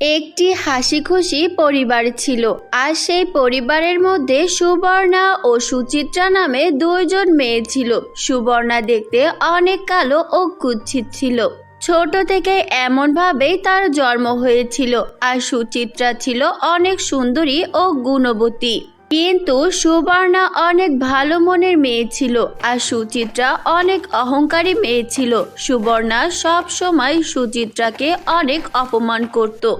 একটি হাসি খুশি পরিবার ছিল আর সেই পরিবারের মধ্যে সুবর্ণা ও সুচিত্রা নামে দুইজন মেয়ে ছিল। সুবর্ণা দেখতে অনেক কালো ও কুচ্ছিত ছিল। ছোট থেকে এমনভাবেই তার জন্ম হয়েছিল আর সুচিত্রা ছিল অনেক সুন্দরী ও গুণবতী। কিন্তু সুবর্ণা অনেক ভালো মনের মেয়ে ছিল আর সুচিত্রা অনেক অহংকারী মেয়ে ছিল। সুবর্ণা সব সময় সুচিত্রাকে অনেক অপমান করত।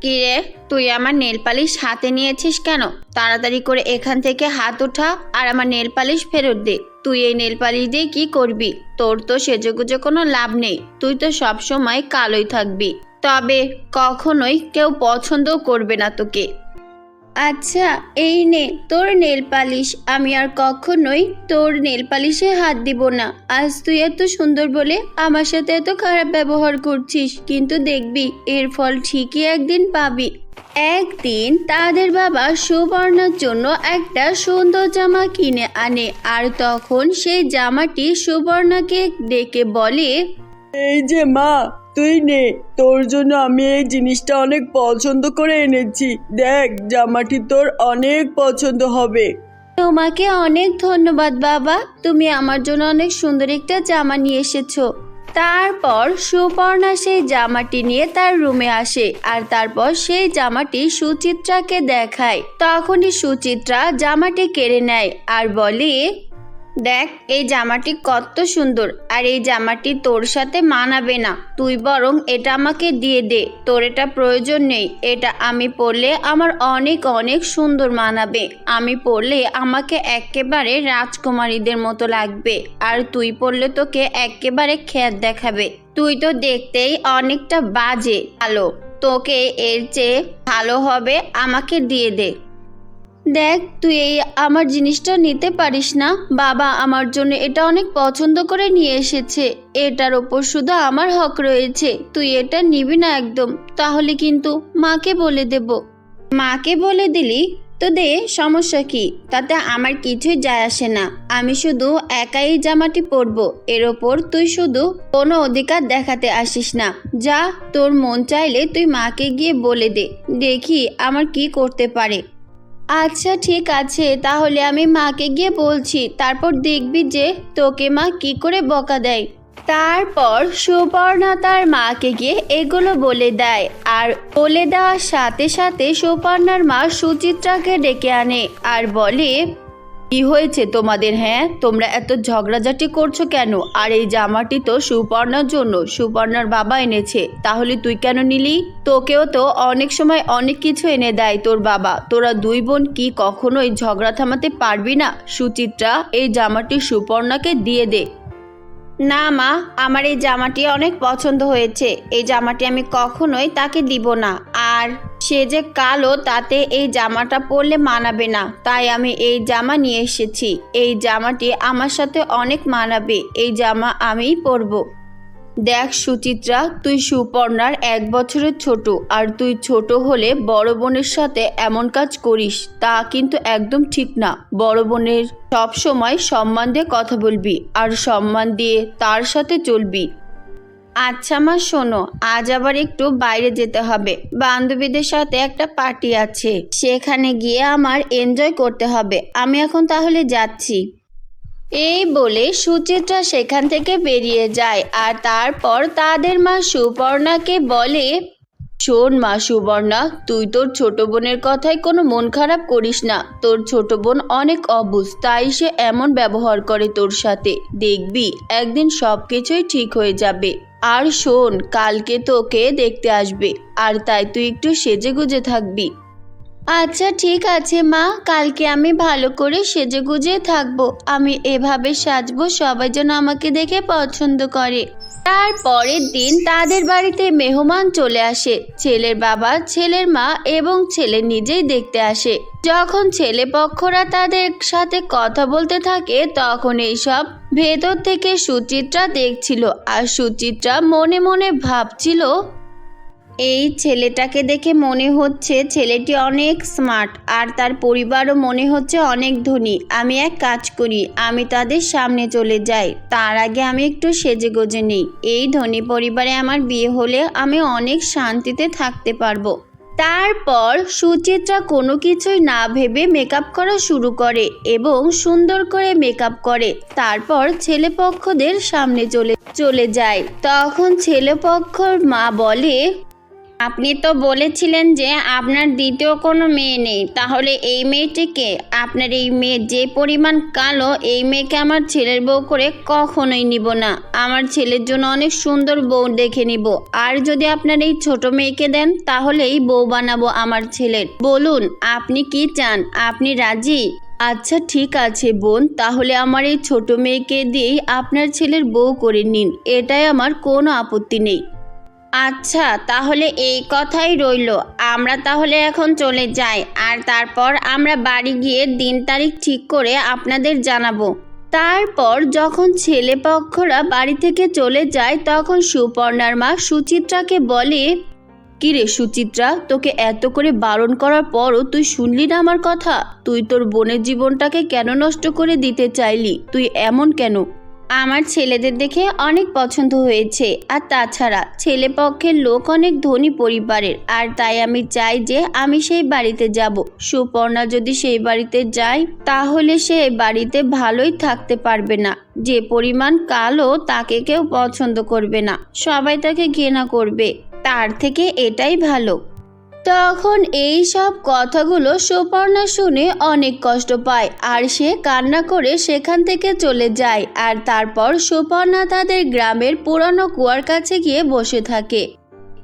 কিরে তুই আমার নেল পালিশ হাতে নিয়েছিস কেন? তাড়াতাড়ি করে এখান থেকে হাত ওঠা আর আমার নেল পালিশ ফেরত দে। তুই এই নেল পালিশ দিয়ে কি করবি? তোর তো সেজেগুজে কোনো লাভ নেই। তুই তো সব সময় কালোই থাকবি। তবে কখনোই কেউ পছন্দও করবে না তোকে। আচ্ছা এই নে, তোর নেল পালিশ। আমি আর কখনোই তোর নেল পালিশে হাত দিব না। আজ তুই এত সুন্দর বলে আমার সাথে এত খারাপ ব্যবহার করছিস, কিন্তু দেখবি এর ফল ঠিকই একদিন পাবি। একদিন তাদের বাবা সুবর্ণার জন্য একটা সুন্দর জামা কিনে আনে, আর তখন সেই জামাটি সুবর্ণাকে ডেকে বলে, এই যে মা তুই নে, তোর জন্য আমি এই জিনিসটা অনেক পছন্দ করে এনেছি। দেখ, জামাটি তোর অনেক পছন্দ হবে। তোমাকে অনেক ধন্যবাদ, বাবা। তুমি আমার জন্য অনেক সুন্দর একটা জামা নিয়ে এসেছ। তারপর সুপর্ণা সেই জামাটি নিয়ে তার রুমে আসে আর তারপর সেই জামাটি সুচিত্রাকে দেখায়। তখনই সুচিত্রা জামাটি কেড়ে নেয় আর বলে দেখ, এই জামাটি কত সুন্দর, আর এই জামাটি তোর সাথে মানাবে না। তুই বরং এটা আমাকে দিয়ে দে, তোর এটা প্রয়োজন নেই। এটা আমি পরলে আমার অনেক অনেক সুন্দর মানাবে। আমি পরলে আমাকে একেবারে রাজকুমারীদের মতো লাগবে, আর তুই পরলে তোকে একেবারে খ্যাত দেখাবে। তুই তো দেখতেই অনেকটা বাজে ভালো তোকে এর চেয়ে ভালো হবে আমাকে দিয়ে দে। দেখ, তুই এই আমার জিনিসটা নিতে পারিস না। বাবা আমার জন্য এটা অনেক পছন্দ করে নিয়ে এসেছে। এটার ওপর শুধু আমার হক রয়েছে। তুই এটা নিবি না একদম। তাহলে কিন্তু মাকে বলে দেব। মাকে বলে দিলি? তো দে, সমস্যা কি? তাতে আমার কিছুই যায় আসে না। আমি শুধু একাই জামাটি পরবো। এর ওপর তুই শুধু কোনো অধিকার দেখাতে আসিস না। যা তোর মন চাইলে তুই মাকে গিয়ে বলে দে। দেখি আমার কি করতে পারে। আচ্ছা ঠিক আছে, তাহলে আমি মাকে গিয়ে বলছি, তারপর দেখবি যে তোকে মা কি করে বকা দেয়। তারপর সুপর্ণা তার মাকে গিয়ে এগুলো বলে দেয় আর বলে দেওয়ার সাথে সাথে সুপর্ণার মা সুচিত্রাকে ডেকে আনে আর বলে কি হয়েছে তোমাদের হ্যাঁ? তোমরা এত ঝগড়াঝাটি করছ কেন? আর এই জামাটি তো সুপর্ণার জন্য, সুপর্ণার বাবা এনেছে। তাহলে তুই কেন নিলি? তোকেও তো অনেক সময় অনেক কিছু এনে দেয় তোর বাবা। তোরা দুই বোন কি কখনোই ঝগড়া থামাতে পারবি না? সুচিত্রা, এই জামাটি সুপর্ণাকে দিয়ে দে। না মা, আমার এই জামাটি অনেক পছন্দ হয়েছে। এই জামাটি আমি কখনোই তাকে দিব না। আর সে যে কালো, তাতে এই জামাটা পরলে মানাবে না। তাই আমি এই জামা নিয়ে এসেছি। এই জামাটি আমার সাথে অনেক মানাবে। এই জামা আমিই পরবো। দেখ সুচিত্রা, তুই সুপর্ণার এক বছরের ছোট, আর তুই ছোট হলে বড় বোনের সাথে এমন কাজ করিস, তা কিন্তু একদম ঠিক না। বড় বোনের সব সময় সম্মান দিয়ে কথা বলবি, আর সম্মান দিয়ে তার সাথে চলবি। আচ্ছা মা, শোনো, আজ আবার একটু বাইরে যেতে হবে। বান্ধবীদের সাথে একটা পার্টি আছে, সেখানে গিয়ে আমার এনজয় করতে হবে। আমি এখন তাহলে যাচ্ছি। এই বলে সুচিত্রা সেখান থেকে বেরিয়ে যায়, আর তারপর তাদের মা সুপর্ণাকে বলে শোন মা সুবর্ণা, তুই তোর ছোট বোনের কথায় কোনো মন খারাপ করিস না। তোর ছোট বোন অনেক অবুঝ তাই সে এমন ব্যবহার করে তোর সাথে। দেখবি, একদিন সব কিছুই ঠিক হয়ে যাবে। আর শোন, কালকে তোকে দেখতে আসবে, আর তাই তুই একটু সেজে গুজে থাকবি। আচ্ছা ঠিক আছে, মা। কালকে আমি ভালো করে সেজে গুজে থাকব। আমি এভাবে সাজবো, সবাই যেন আমাকে দেখে পছন্দ করে। তার পরের দিন তাদের বাড়িতে মেহমান চলে আসে। ছেলের বাবা, ছেলের মা এবং ছেলে নিজেই দেখতে আসে। যখন ছেলে পক্ষরা তাদের সাথে কথা বলতে থাকে, তখন এইসব ভেতর থেকে সুচিত্রা দেখছিল। আর সুচিত্রা মনে মনে ভাবছিল এই ছেলেটাকে দেখে মনে হচ্ছে ছেলেটি অনেক স্মার্ট, আর তার পরিবারও মনে হচ্ছে অনেক ধনী। আমি এক কাজ করি, আমি তাদের সামনে চলে যাই। তার আগে আমি একটু সেজে গোজে নিই। এই ধনী পরিবারে আমার বিয়ে হলে আমি অনেক শান্তিতে থাকতে পারব। তারপর সুচিত্রা কোনো কিছুই না ভেবে মেকআপ করা শুরু করে এবং সুন্দর করে মেকআপ করে। তারপর ছেলেপক্ষদের সামনে চলে চলে যায়। তখন ছেলেপক্ষর মা বলে আপনি তো বলেছিলেন যে আপনার দ্বিতীয় কোনো মেয়ে নেই। তাহলে এই মেয়েটিকে আপনার এই মেয়ে যে পরিমাণ কালো, এই মেয়েকে আমার ছেলের বউ করে কখনোই নিব না। আমার ছেলের জন্য অনেক সুন্দর বউ দেখে নিব। আর যদি আপনার এই ছোট মেয়েকে দেন, তাহলেই বউ বানাবো আমার ছেলের। বলুন, আপনি কি চান? আপনি রাজি? আচ্ছা ঠিক আছে বোন, তাহলে আমার এই ছোট মেয়েকে দিয়েই আপনার ছেলের বউ করে নিন। এটাই আমার কোনো আপত্তি নেই। আচ্ছা তাহলে এই কথাই রইল। আমরা তাহলে এখন চলে যাই, আর তারপর আমরা বাড়ি গিয়ে দিন তারিখ ঠিক করে আপনাদের জানাব। তারপর যখন ছেলে পক্ষরা বাড়ি থেকে চলে যায়, তখন সুপর্ণার মা সুচিত্রাকে বলে কিরে সুচিত্রা, তোকে এত করে বারণ করার পরও তুই শুনলি না আমার কথা? তুই তোর বোনের জীবনটাকে কেন নষ্ট করে দিতে চাইলি? তুই এমন কেন? আমার ছেলেদের দেখে অনেক পছন্দ হয়েছে, আর তাছাড়া ছেলে পক্ষের লোক অনেক ধনী পরিবারের, আর তাই আমি চাই যে আমি সেই বাড়িতে যাব। সুপর্ণা যদি সেই বাড়িতে যায়, তাহলে সে বাড়িতে ভালোই থাকতে পারবে না। যে পরিমাণ কালো তাকে কেউ পছন্দ করবে না, সবাই তাকে ঘৃণা করবে। তার থেকে এটাই ভালো। তখন এই সব কথাগুলো সুপর্ণা শুনে অনেক কষ্ট পায় আর সে কান্না করে সেখান থেকে চলে যায় আর তারপর সুপর্ণা তাদের গ্রামের পুরানো কুয়ার কাছে গিয়ে বসে থাকে।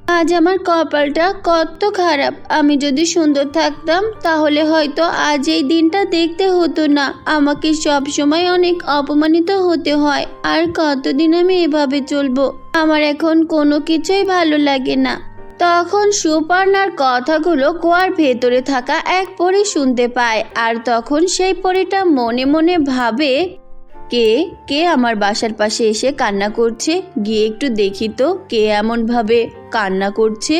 আজ আমার কপালটা কত খারাপ, আমি যদি সুন্দর থাকতাম তাহলে হয়তো আজ এই দিনটা দেখতে হতো না। আমাকে সব সময় অনেক অপমানিত হতে হয়, আর কতদিন আমি এভাবে চলবো? আমার এখন কোনো কিছুই ভালো লাগে না। তখন সুপর্ণার কথাগুলো কুয়ার ভেতরে থাকা এক পরি শুনতে পায়, আর তখন সেই পরিটা মনে মনে ভাবে, কে? কে আমার বাসার পাশে এসে কান্না করছে? গিয়ে একটু দেখি তো, কে এমন ভাবে কান্না করছে?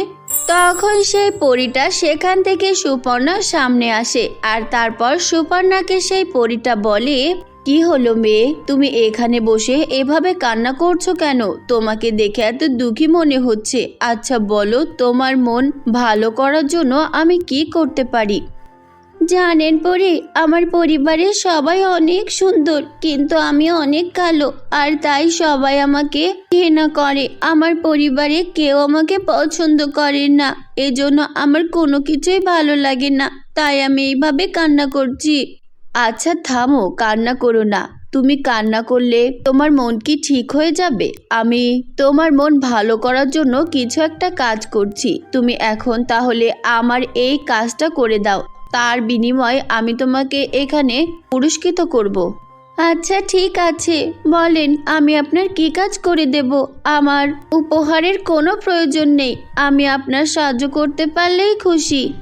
তখন সেই পরীটা সেখান থেকে সুপর্ণার সামনে আসে, আর তারপর সুপর্ণাকে সেই পরিটা বলে কি হলো মেয়ে? তুমি এখানে বসে এভাবে কান্না করছ কেন? তোমাকে দেখে এত দুঃখী মনে হচ্ছে। আচ্ছা বলো, তোমার মন ভালো করার জন্য আমি কি করতে পারি? জানেন পরে, আমার পরিবারের সবাই অনেক সুন্দর, কিন্তু আমি অনেক কালো, আর তাই সবাই আমাকে ঘৃণা করে। আমার পরিবারে কেউ আমাকে পছন্দ করে না, এজন্য আমার কোনো কিছুই ভালো লাগে না, তাই আমি এইভাবে কান্না করছি। আচ্ছা থামো, কান্না করো না। তুমি কান্না করলে তোমার মন কি ঠিক হয়ে যাবে? আমি তোমার মন ভালো করার জন্য কিছু একটা কাজ করছি। তুমি এখন তাহলে আমার এই কাজটা করে দাও। তার বিনিময়ে আমি তোমাকে এখানে পুরস্কৃত করব। আচ্ছা ঠিক আছে। বলেন, আমি আপনার কি কাজ করে দেব? আমার উপহারের কোনো প্রয়োজন নেই। আমি আপনার সাহায্য করতে পারলেই খুশি।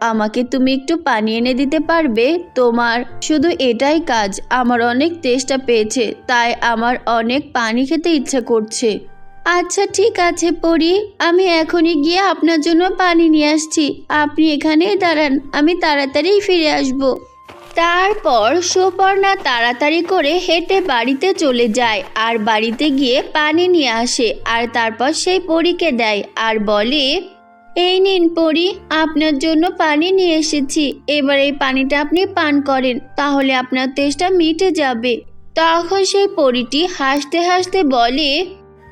আমাকে তুমি একটু পানি এনে দিতে পারবে? তোমার শুধু এটাই কাজ। আমার অনেক তেষ্টা পেয়েছে, তাই আমার অনেক পানি খেতে ইচ্ছা করছে। আচ্ছা ঠিক আছে, পরি। আমি এখনই গিয়ে আপনার জন্য পানি নিয়ে আসছি। আপনি এখানেই দাঁড়ান, আমি তাড়াতাড়ি ফিরে আসব। তারপর সুপর্ণা তাড়াতাড়ি করে হেঁটে বাড়িতে চলে যায় আর বাড়িতে গিয়ে পানি নিয়ে আসে আর তারপর সেই পরীকে দেয় আর বলে এই নিন পরি, আপনার জন্য পানি নিয়ে এসেছি। এবার এই পানিটা আপনি পান করেন, তাহলে আপনার তেষ্টা মিটে যাবে। তখন সেই পরিটি হাসতে হাসতে বলে,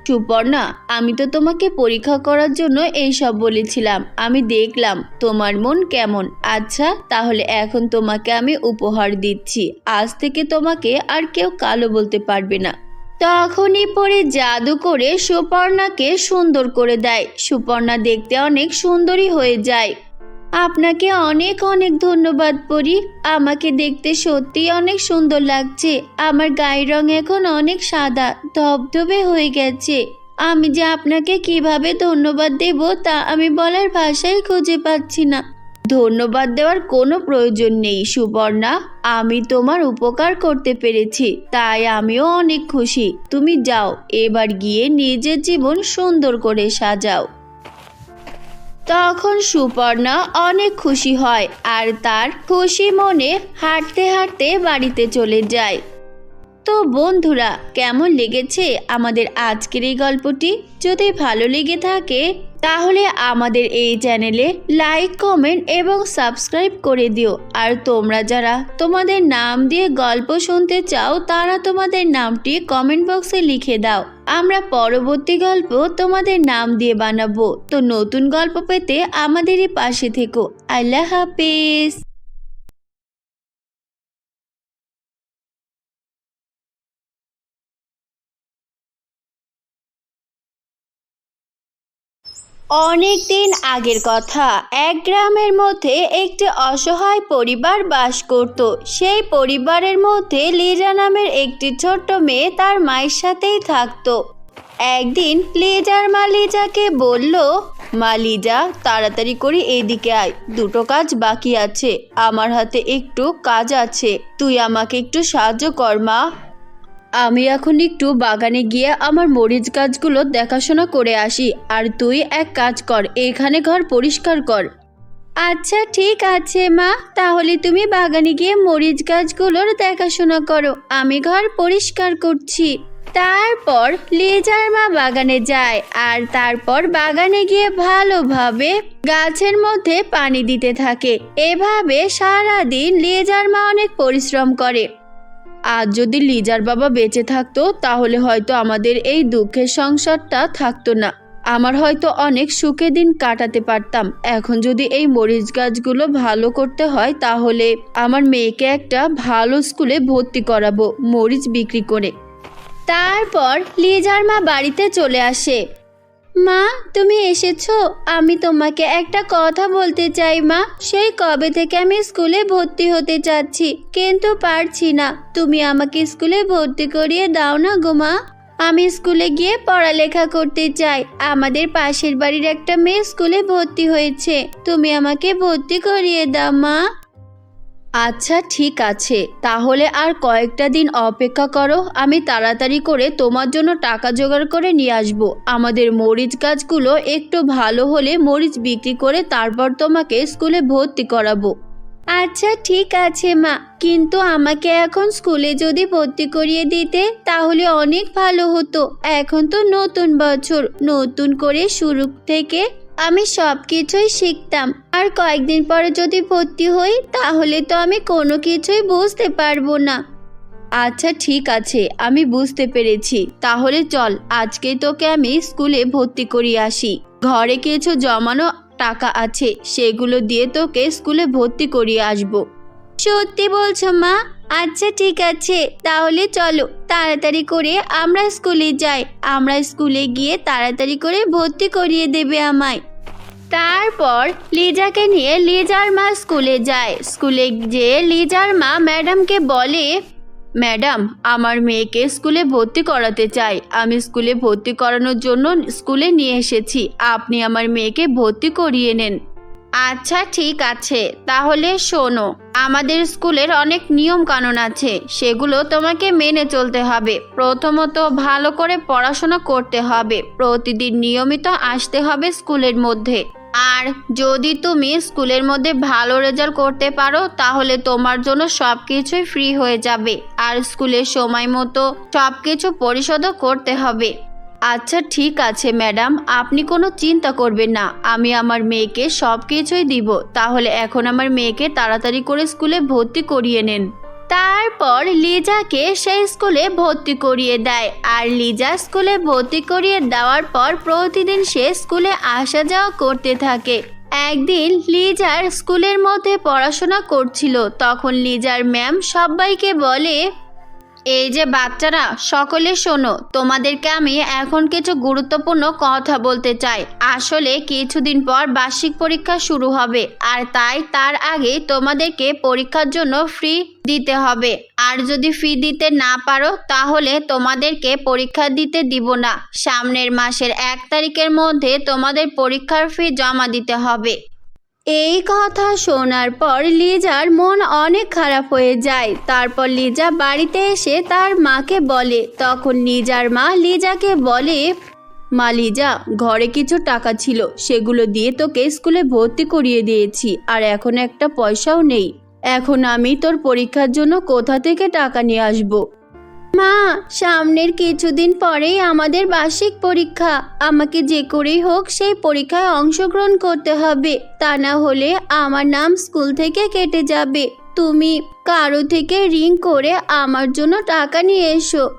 সুপর্ণা, আমি তো তোমাকে পরীক্ষা করার জন্য এই সব বলেছিলাম। আমি দেখলাম তোমার মন কেমন। আচ্ছা তাহলে এখন তোমাকে আমি উপহার দিচ্ছি। আজ থেকে তোমাকে আর কেউ কালো বলতে পারবে না। তখনই পরে জাদু করে সুপর্ণাকে সুন্দর করে দেয়। সুপর্ণা দেখতে অনেক সুন্দরী হয়ে যায়। আপনাকে অনেক অনেক ধন্যবাদ পরি। আমাকে দেখতে সত্যি অনেক সুন্দর লাগছে। আমার গায়ের রং এখন অনেক সাদা, ধবধবে হয়ে গেছে। আমি যে আপনাকে কীভাবে ধন্যবাদ দেব তা আমি বলার ভাষাই খুঁজে পাচ্ছি না। ধন্যবাদ দেওয়ার কোনো প্রয়োজন নেই, সুবর্ণা। আমি তোমার উপকার করতে পেরেছি, তাই আমিও অনেক খুশি। তুমি যাও, এবার গিয়ে নিজের জীবন সুন্দর করে সাজাও। তখন সুপর্ণা অনেক খুশি হয় আর তার খুশি মনে হাঁটতে হাঁটতে বাড়িতে চলে যায়। তো বন্ধুরা, কেমন লেগেছে আমাদের আজকের এই গল্পটি? যদি ভালো লেগে থাকে, তাহলে আমাদের এই চ্যানেলে লাইক, কমেন্ট এবং সাবস্ক্রাইব করে দিও। আর তোমরা যারা তোমাদের নাম দিয়ে গল্প শুনতে চাও, তারা তোমাদের নামটি কমেন্ট বক্সে লিখে দাও। আমরা পরবর্তী গল্প তোমাদের নাম দিয়ে বানাবো। তো নতুন গল্প পেতে আমাদেরই পাশে থেকো। আল্লাহ হাফেজ। অনেক দিন আগের কথা। এক গ্রামের মধ্যে একটি অসহায় পরিবার বাস করত। সেই পরিবারের মধ্যে লিজা নামের একটি ছোট্ট মেয়ে তার মায়ের সাথেই থাকতো। একদিন লিজার মা লিজাকে বলল, মা লিজা, তাড়াতাড়ি করে এদিকে আয়। দুটো কাজ বাকি আছে। আমার হাতে একটু কাজ আছে। তুই আমাকে একটু সাহায্য কর, মা। আমি এখন একটু বাগানে গিয়ে আমার মরিচ গাছগুলো দেখাশোনা করে আসি, আর তুই এক কাজ কর, এখানে ঘর পরিষ্কার কর। আচ্ছা ঠিক আছে, মা। তাহলে তুমি বাগানে গিয়ে মরিচ গাছগুলোর দেখাশোনা করো। আমি ঘর পরিষ্কার করছি। তারপর লেজার মা বাগানে যায়, আর তারপর বাগানে গিয়ে ভালোভাবে গাছের মধ্যে পানি দিতে থাকে। এভাবে সারাদিন লিজার মা অনেক পরিশ্রম করে। আজ যদি লিজার বাবা বেঁচে থাকতো, তাহলে হয়তো আমাদের এই দুঃখের সংসারটা থাকতো না। আমার হয়তো অনেক সুখে দিন কাটাতে পারতাম। এখন যদি এই মরিচ গাছগুলো ভালো করতে হয়, তাহলে আমার মেয়েকে একটা ভালো স্কুলে ভর্তি করাবো, মরিচ বিক্রি করে। তারপর লিজার মা বাড়িতে চলে আসে। মা, তুমি এসেছ? আমি তোমাকে একটা কথা বলতে চাই, মা। সেই কবে থেকে আমি স্কুলে ভর্তি হতে চাচ্ছি, কিন্তু পারছি না। তুমি আমাকে স্কুলে ভর্তি করিয়ে দাও না গো, মা। আমি স্কুলে গিয়ে পড়ালেখা করতে চাই। আমাদের পাশের বাড়ির একটা মেয়ে স্কুলে ভর্তি হয়েছে। তুমি আমাকে ভর্তি করিয়ে দাও, মা। আচ্ছা ঠিক আছে। তাহলে আর কয়েকটা দিন অপেক্ষা করো, আমি তাড়াতাড়ি করে তোমার জন্য টাকা জোগাড় করে নিয়ে আসব। আমাদের মরিচ গাছগুলো একটু ভালো হলে মরিচ বিক্রি করে তারপর তোমাকে স্কুলে ভর্তি করাবো। আচ্ছা ঠিক আছে, মা। কিন্তু আমাকে এখন স্কুলে যদি ভর্তি করিয়ে দিতে, তাহলে অনেক ভালো হতো। এখন তো নতুন বছর। নতুন করে শুরু থেকে আমি সব কিছুই শিখতাম। আর কয়েকদিন পরে যদি ভর্তি হই, তাহলে তো আমি কোনো কিছুই বুঝতে পারব না। আচ্ছা ঠিক আছে, আমি বুঝতে পেরেছি। তাহলে চল, আজকে তোকে আমি স্কুলে ভর্তি করিয়ে আসি। ঘরে কিছু জমানো টাকা আছে, সেগুলো দিয়ে তোকে স্কুলে ভর্তি করিয়ে আসব। সত্যি বলছো মা? আচ্ছা ঠিক আছে। তাহলে চলো, তাড়াতাড়ি করে আমরা স্কুলে যাই। আমরা স্কুলে গিয়ে তাড়াতাড়ি করে ভর্তি করিয়ে দেবে আমায়। তারপর লিজাকে নিয়ে লিজার মা স্কুলে যায়। স্কুলে যেয়ে লিজার মা ম্যাডামকে বলে, ম্যাডাম, আমার মেয়েকে স্কুলে ভর্তি করাতে চাই। আমি স্কুলে ভর্তি করানোর জন্য স্কুলে নিয়ে এসেছি। আপনি আমার মেয়েকে ভর্তি করিয়ে নেন। আচ্ছা ঠিক আছে। তাহলে শোনো, আমাদের স্কুলের অনেক নিয়ম কানুন আছে। সেগুলো তোমাকে মেনে চলতে হবে। প্রথমত, ভালো করে পড়াশোনা করতে হবে। প্রতিদিন নিয়মিত আসতে হবে স্কুলের মধ্যে। আর যদি তুমি স্কুলের মধ্যে ভালো রেজাল্ট করতে পারো, তাহলে তোমার জন্য সব কিছুই ফ্রি হয়ে যাবে। আর স্কুলের সময় মতো সব কিছু পরিশোধও করতে হবে। আচ্ছা ঠিক আছে, ম্যাডাম। আপনি কোনো চিন্তা করবেন না। আমি আমার মেয়েকে সব কিছুই দিব। তাহলে এখন আমার মেয়েকে তাড়াতাড়ি করে স্কুলে ভর্তি করিয়ে নেন। তারপর লিজাকে সেই স্কুলে ভর্তি করিয়ে দেয়। আর লিজা স্কুলে ভর্তি করিয়ে দেওয়ার পর প্রতিদিন সে স্কুলে আসা যাওয়া করতে থাকে। একদিন লিজার স্কুলের মধ্যে পড়াশোনা করছিল। তখন লিজার ম্যাম সবাইকে বলে এই যে বাচ্চারা, সকলে শোনো, তোমাদেরকে আমি এখন কিছু গুরুত্বপূর্ণ কথা বলতে চাই। আসলে কিছুদিন পর বার্ষিক পরীক্ষা শুরু হবে, আর তাই তার আগে তোমাদেরকে পরীক্ষার জন্য ফ্রি দিতে হবে। আর যদি ফি দিতে না পারো, তাহলে তোমাদেরকে পরীক্ষা দিতে দিব না। সামনের মাসের এক তারিখের মধ্যে তোমাদের পরীক্ষার ফি জমা দিতে হবে। এই কথা শোনার পর লিজার মন অনেক খারাপ হয়ে যায়। তারপর লিজা বাড়িতে এসে তার মাকে বলে। তখন লিজার মা লিজাকে বলে, মা লিজা, ঘরে কিছু টাকা ছিল। সেগুলো দিয়ে তোকে স্কুলে ভর্তি করিয়ে দিয়েছি, আর এখন একটা পয়সাও নেই। এখন আমি তোর পরীক্ষার জন্য কোথা থেকে টাকা নিয়ে আসব? মা, সামনের কিছুদিন পরেই আমাদের বার্ষিক পরীক্ষা। আমাকে যে করেই হোক সেই পরীক্ষায় অংশগ্রহণ করতে হবে। তা না হলে আমার নাম স্কুল থেকে কেটে যাবে। তুমি কারও থেকে রিং করে আমার জন্য টাকা নিয়ে এসো।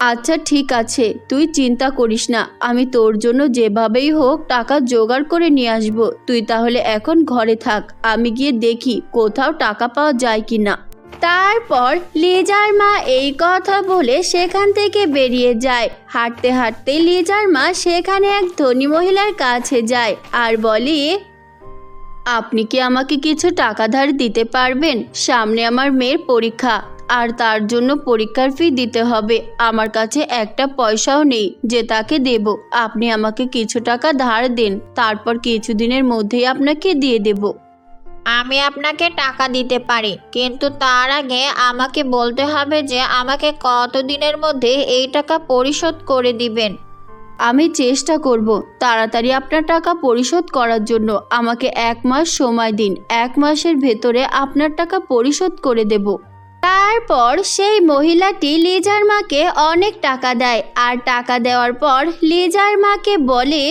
আচ্ছা ঠিক আছে। তুই চিন্তা করিস না। আমি তোর জন্য যেভাবেই হোক টাকা জোগাড় করে নিয়ে আসব। তুই তাহলে এখন ঘরে থাক। আমি গিয়ে দেখি কোথাও টাকা পাওয়া যায় কি না তারপর লিজার মা এই কথা বলে সেখান থেকে বেরিয়ে যায়। হাঁটতে হাঁটতে লিজার মা সেখানে এক ধনী মহিলার কাছে যায় আর বলে, আপনি কি আমাকে কিছু টাকা ধার দিতে পারবেন? সামনে আমার মেয়ের পরীক্ষা। আর তার জন্য পরীক্ষার ফি দিতে হবে। আমার কাছে একটা পয়সাও নেই, যে তাকে দেব। আপনি আমাকে কিছু টাকা ধার দিন। তারপর কিছুদিনের মধ্যেই আপনাকে দিয়ে দেব। আমি আপনাকে টাকা দিতে পারি, কিন্তু তার আগে আমাকে বলতে হবে যে আমাকে কতদিনের মধ্যে এই টাকা পরিশোধ করে দিবেন। আমি চেষ্টা করব তাড়াতাড়ি আপনার টাকা পরিশোধ করার জন্য। আমাকে এক মাস সময় দিন, এক মাসের ভেতরে আপনার টাকা পরিশোধ করে দেব। তারপর সেই মহিলাটি লিজার মাকে অনেক টাকা দেয়, আর টাকা দেওয়ার পর লিজার মাকে বলে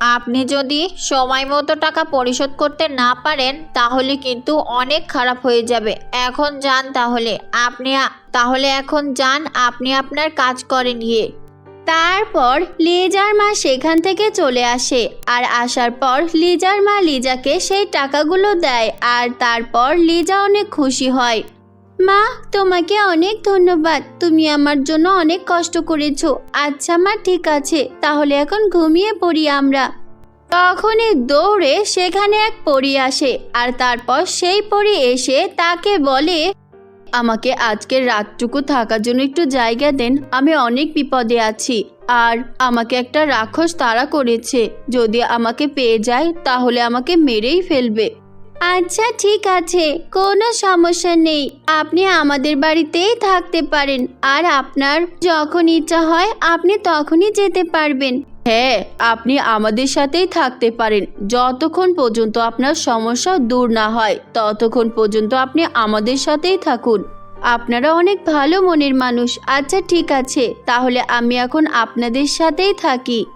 আপনি যদি সময় মতো টাকা পরিশোধ করতে না পারেন, তাহলে কিন্তু অনেক খারাপ হয়ে যাবে। এখন যান তাহলে। আপনি তাহলে এখন যান, আপনি আপনার কাজ করেন গিয়ে। তারপর লিজার মা সেখান থেকে চলে আসে। আর আসার পর লিজার মা লিজাকে সেই টাকাগুলো দেয়। আর তারপর লিজা অনেক খুশি হয়। মা, তোমাকে অনেক ধন্যবাদ। তুমি আমার জন্য অনেক কষ্ট করেছ। আচ্ছা মা, ঠিক আছে। তাহলে এখন ঘুমিয়ে পড়ি আমরা। তখনই দৌড়ে সেখানে এক পরী আসে আর তারপর সেই পরী এসে তাকে বলে, আমাকে আজকের রাতটুকু থাকার জন্য একটু জায়গা দেন। আমি অনেক বিপদে আছি। আর আমাকে একটা রাক্ষস তাড়া করেছে। যদি আমাকে পেয়ে যায়, তাহলে আমাকে মেরেই ফেলবে। আচ্ছা ঠিক আছে। কোনো সমস্যা নেই। আপনি আমাদের বাড়িতেই থাকতে পারেন। আর আপনার যখন ইচ্ছা হয়, আপনি তখনই যেতে পারবেন। হ্যাঁ আপনি আমাদের সাথেই থাকতে পারেন। যতক্ষণ পর্যন্ত আপনার সমস্যা দূর না হয়, ততক্ষণ পর্যন্ত আপনি আমাদের সাথেই থাকুন। আপনারা অনেক ভালো মনের মানুষ। আচ্ছা ঠিক আছে। তাহলে আমি এখন আপনাদের সাথেই থাকি।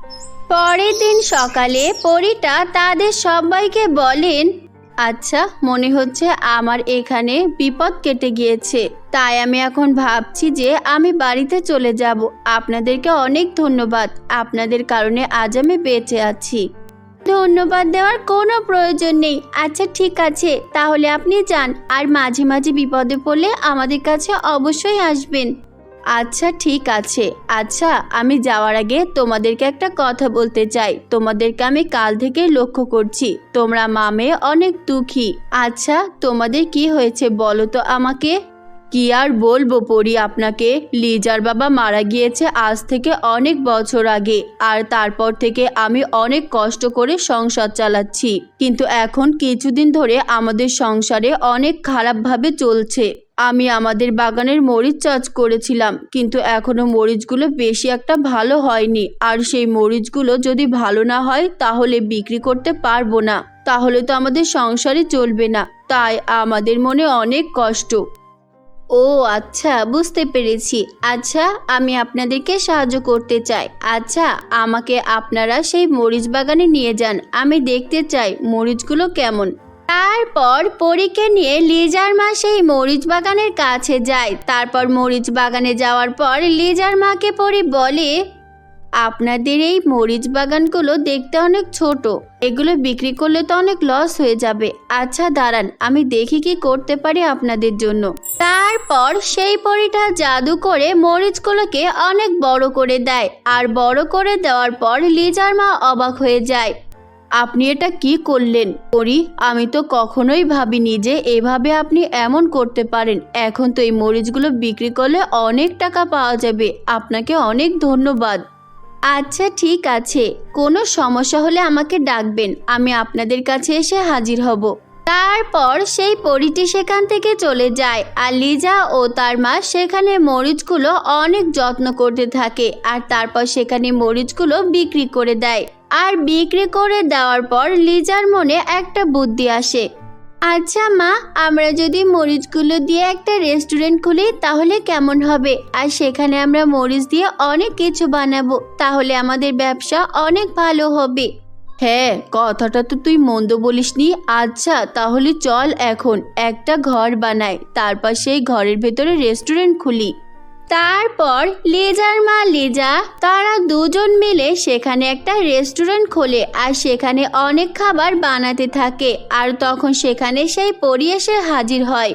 পরের দিন সকালে পরীটা তাদের সবাইকে বলেন আচ্ছা মনে হচ্ছে আমার এখানে বিপদ কেটে গিয়েছে। তাই আমি এখন ভাবছি যে আমি বাড়িতে চলে যাব। আপনাদেরকে অনেক ধন্যবাদ। আপনাদের কারণে আজ আমি বেঁচে আছি। ধন্যবাদ দেওয়ার কোনো প্রয়োজন নেই। আচ্ছা ঠিক আছে। তাহলে আপনি যান। আর মাঝে মাঝে বিপদে পড়লে আমাদের কাছে অবশ্যই আসবেন। আচ্ছা ঠিক আছে। আচ্ছা আমি যাওয়ার আগে তোমাদেরকে একটা কথা বলতে চাই। তোমাদেরকে আমি কাল থেকে লক্ষ্য করছি। তোমরা মামে অনেক দুঃখী। আচ্ছা তোমাদের কি হয়েছে বলো তো আমাকে? কি আর বলব পড়ি আপনাকে? লিজার বাবা মারা গিয়েছে আজ থেকে অনেক বছর আগে, আর তারপর থেকে আমি অনেক কষ্ট করে সংসার চালাচ্ছি। কিন্তু এখন কিছুদিন ধরে আমাদের সংসারে অনেক খারাপভাবে চলছে। আমি আমাদের বাগানের মরিচ চাষ করেছিলাম, কিন্তু এখনও মরিচগুলো বেশি একটা ভালো হয়নি। আর সেই মরিচগুলো যদি ভালো না হয়, তাহলে বিক্রি করতে পারব না। তাহলে তো আমাদের সংসারে চলবে না। তাই আমাদের মনে অনেক কষ্ট। ও আচ্ছা বুঝতে পেরেছি। আচ্ছা আমি আপনাদেরকে সাহায্য করতে চাই। আচ্ছা আমাকে আপনারা সেই মরিচ বাগানে নিয়ে যান। আমি দেখতে চাই মরিচগুলো কেমন। তারপর পরীকে নিয়ে লিজার মা সেই মরিচ বাগানের কাছে যায়। তারপর মরিচ বাগানে যাওয়ার পর লিজার মাকে পরি বলে আপনাদের এই মরিচ বাগানগুলো দেখতে অনেক ছোট। এগুলো বিক্রি করলে তো অনেক লস হয়ে যাবে। আচ্ছা দাঁড়ান, আমি দেখি কি করতে পারি আপনাদের জন্য। তারপর সেই পরিটা জাদু করে মরিচগুলোকে অনেক বড় করে দেয়। আর বড় করে দেওয়ার পর লিজার মা অবাক হয়ে যায়। আপনি এটা কি করলেন? পরি, আমি তো কখনোই ভাবিনি যে এভাবে আপনি এমন করতে পারেন। এখন তো এই মরিচগুলো বিক্রি করলে অনেক টাকা পাওয়া যাবে। আপনাকে অনেক ধন্যবাদ। আচ্ছা ঠিক আছে। কোনো সমস্যা হলে আমাকে ডাকবেন। আমি আপনাদের কাছে এসে হাজির হব। তারপর সেই পরিটি সেখান থেকে চলে যায় আর লিজা ও তার মা সেখানে মরিচগুলো অনেক যত্ন করতে থাকে আর তারপর সেখানে মরিচগুলো বিক্রি করে দেয়। আর বিক্রি করে দেওয়ার পর লিজার মনে একটা বুদ্ধি আসে। আচ্ছা মা, আমরা যদি মরিচগুলো দিয়ে একটা রেস্টুরেন্ট খুলি, তাহলে কেমন হবে? আর সেখানে আমরা মরিচ দিয়ে অনেক কিছু বানাবো, তাহলে আমাদের ব্যবসা অনেক ভালো হবে। হ্যাঁ কথাটা তো তুই মন্দ বলিসনি। আচ্ছা তাহলে চল এখন, একটা ঘর বানাই, তারপর সেই ঘরের ভেতরে রেস্টুরেন্ট খুলি। তারপর লেজার মা লেজা, তারা দুজন মিলে সেখানে একটা রেস্টুরেন্ট খোলে আর সেখানে অনেক খাবার বানাতে থাকে আর তখন সেখানে সেই পরি এসে হাজির হয়।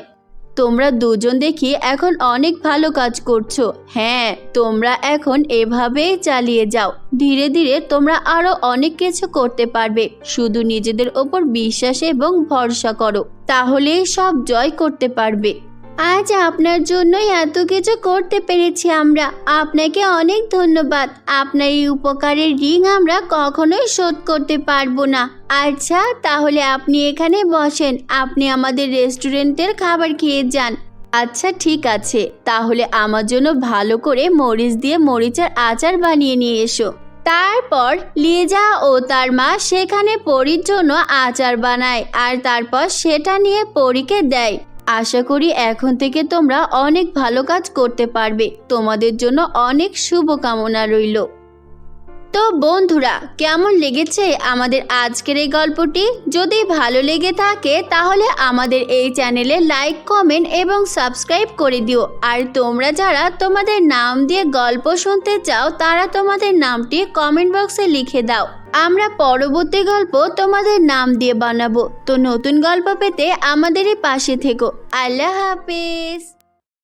তোমরা দুজন দেখি এখন অনেক ভালো কাজ করছ। হ্যাঁ তোমরা এখন এভাবেই চালিয়ে যাও। ধীরে ধীরে তোমরা আরও অনেক কিছু করতে পারবে। শুধু নিজেদের ওপর বিশ্বাস এবং ভরসা করো। তাহলেই সব জয় করতে পারবে। আজ আপনার জন্যই এত কিছু করতে পেরেছি আমরা। আপনাকে অনেক ধন্যবাদ। আপনার এই উপকারের ঋণ আমরা কখনোই শোধ করতে পারব না। আচ্ছা তাহলে আপনি এখানে বসেন। আপনি আমাদের রেস্টুরেন্টের খাবার খেয়ে যান। আচ্ছা ঠিক আছে। তাহলে আমার জন্য ভালো করে মরিচ দিয়ে মরিচের আচার বানিয়ে নিয়ে এসো। তারপর লিজা ও তার মা সেখানে পরীর জন্য আচার বানায় আর তারপর সেটা নিয়ে পরীকে দেয়। আশা করি এখন থেকে তোমরা অনেক ভালো কাজ করতে পারবে। তোমাদের জন্য অনেক শুভকামনা রইল। তো বন্ধুরা, কেমন লেগেছে আমাদের আজকের এই গল্পটি? যদি ভালো লেগে থাকে, তাহলে আমাদের এই চ্যানেলে লাইক, কমেন্ট এবং সাবস্ক্রাইব করে দিও। আর তোমরা যারা তোমাদের নাম দিয়ে গল্প শুনতে চাও, তারা তোমাদের নামটি কমেন্ট বক্সে লিখে দাও। আমরা পরবর্তী গল্প তোমাদের নাম দিয়ে বানাবো। তো নতুন গল্প পেতে আমাদেরই পাশে থেকো। আল্লাহ হাফেজ।